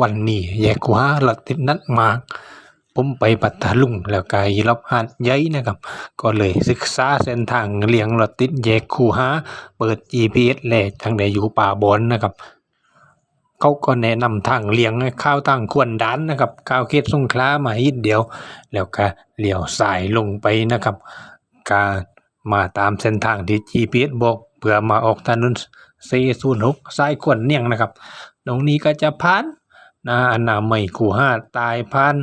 วันนี้แยกขวารถติดนัดมากผมไปปัตตาลุงแล้วก็ยีรับหาดใหญ่นะครับ ก็เลยศึกษาเส้นทางเลี่ยงรถติดแยกคูหาเปิด GPS แลทางใดอยู่ป่าบอนนะครับ เขาก็แนะนำทางเลี่ยงให้ข้าวทางควนดันนะครับข้าวเขตสงขลามาอีกเดียว แล้วก็เลี้ยวสายลงไปนะครับการมาตามเส้นทางที่ GPS บอกเพื่อมาออกถนน406สายขวนเนียงนะครับ ตรงนี้ก็จะผ่าน นะอนามัยคูห้าตายผ่าน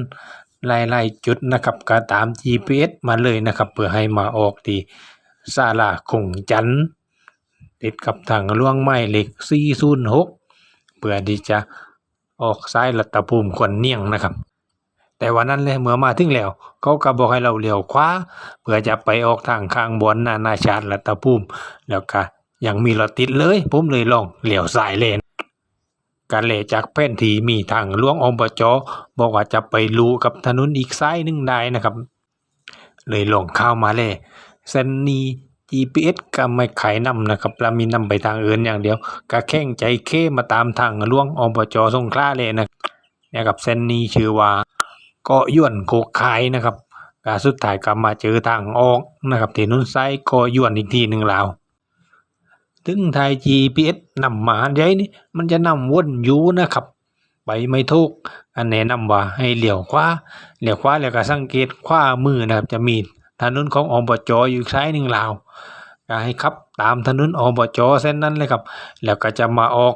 หลายๆจุดนะครับก็ตาม GPS มาเลยนะครับ เพื่อให้มาออกที่ศาลาคงจันติดกับทางหลวงไม้เหล็ก 406 เพื่อที่จะออกซ้ายรัตภูมิขวนเนียงนะครับ แต่วันนั้นเลยเมื่อมาถึงแล้ว เขาก็บอกให้เราเลี้ยวขวาเพื่อจะไปออกทางข้างบนนานาชาติรัตภูมิ แล้วก็ยังมีรถติดเลย ผมเลยลองเลี้ยวซ้ายเลน การเลจากแผนที่มีทางหลวงอมบจบอกว่าจะไปรูกับถนนอีกซ้ายหนึงได้นะครับ เลยลงเข้ามาเลยเส้นนี้ GPS ก็ไม่ขายนำนะครับแล้วมีนำไปทางอื่นอย่างเดียวก็แข่งใจเคมาตามทางหลวงอมบจสงขลาเลยนะเนี่ยครับเส้นนี้ชื่อว่าเกาะยวนโคกคายนะครับก็สุดท้ายก็มาเจอทางออกนะครับที่นุ่นไซกาะยวนอีกทีหนึ่งแล้ว ถึงไทย GPS นำมาใหญ่นี่มันจะนำวนอยู่นะครับ ไปไม่ถูกอันแนะนำว่าให้เหลี่ยวขวาเหลี่ยวขวาแล้วก็สังเกตขวามือนะครับ จะมีถนนของอบจอยู่ซ้ายหนึ่งลาวก็ให้ขับตามถนนอบจเส้นนั้นเลยครับ แล้วก็จะมาออก